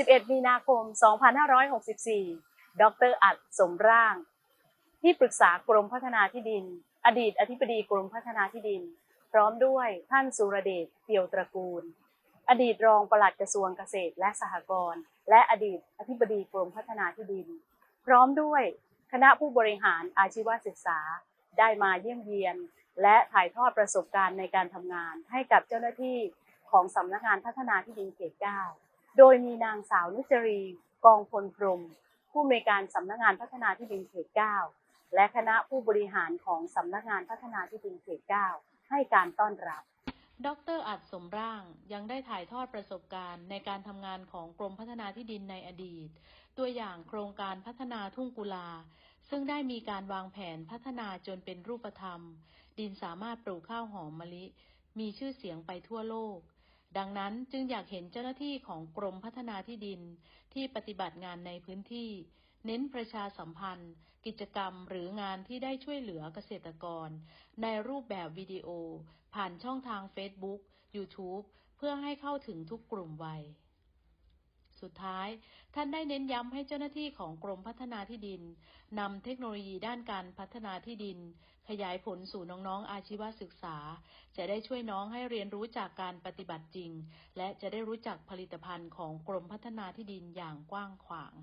11 มีนาคม 2564 ดรอัดสมร่าง ที่ปรึกษากรมพัฒนาที่ดิน อดีตอธิบดีกรมพัฒนาที่ดิน พร้อมด้วยท่านสุรเดชเตียวตระกูล อดีตรองปลัดกระทรวงเกษตรและสหกรณ์ และอดีตอธิบดีกรมพัฒนาที่ดิน พร้อมด้วยคณะผู้บริหารอาชีวศึกษาได้มาเยี่ยมเยียน และถ่ายทอดประสบการณ์ในการทำงานให้กับเจ้าหน้าที่ของสำนักงานพัฒนาที่ดินเขต 9 โดยมีนางสาวนุจรีกองพลพรม ผู้อำนวยการสำนักงานพัฒนาที่ดินเขต 9 และคณะผู้บริหารของสำนักงานพัฒนาที่ดินเขต 9 ให้การต้อนรับ ดรอัดสมร่างยังได้ถ่ายทอดประสบการณ์ในการทำงานของกรมพัฒนาที่ดินในอดีต ตัวอย่างโครงการพัฒนาทุ่งกุลา ซึ่งได้มีการวางแผนพัฒนาจนเป็นรูปธรรม ดินสามารถปลูกข้าวหอมมะลิ มีชื่อเสียงไปทั่วโลก ดังนั้นจึงอยากเห็นเจ้าหน้าที่ของกรมพัฒนาที่ดินที่ปฏิบัติงานในพื้นที่ เน้นประชาสัมพันธ์ กิจกรรมหรืองานที่ได้ช่วยเหลือเกษตรกร ในรูปแบบวิดีโอ ผ่านช่องทาง Facebook YouTube เพื่อให้เข้าถึงทุกกลุ่มวัย สุดท้าย ท่านได้เน้นย้ำให้เจ้าหน้าที่ของกรมพัฒนาที่ดินนำเทคโนโลยีด้านการพัฒนาที่ดิน ขยายผลสู่น้องๆ อาชีวศึกษา จะได้ช่วยน้องให้เรียนรู้จากการปฏิบัติจริง และจะได้รู้จักผลิตภัณฑ์ของกรมพัฒนาที่ดินอย่างกว้างขวาง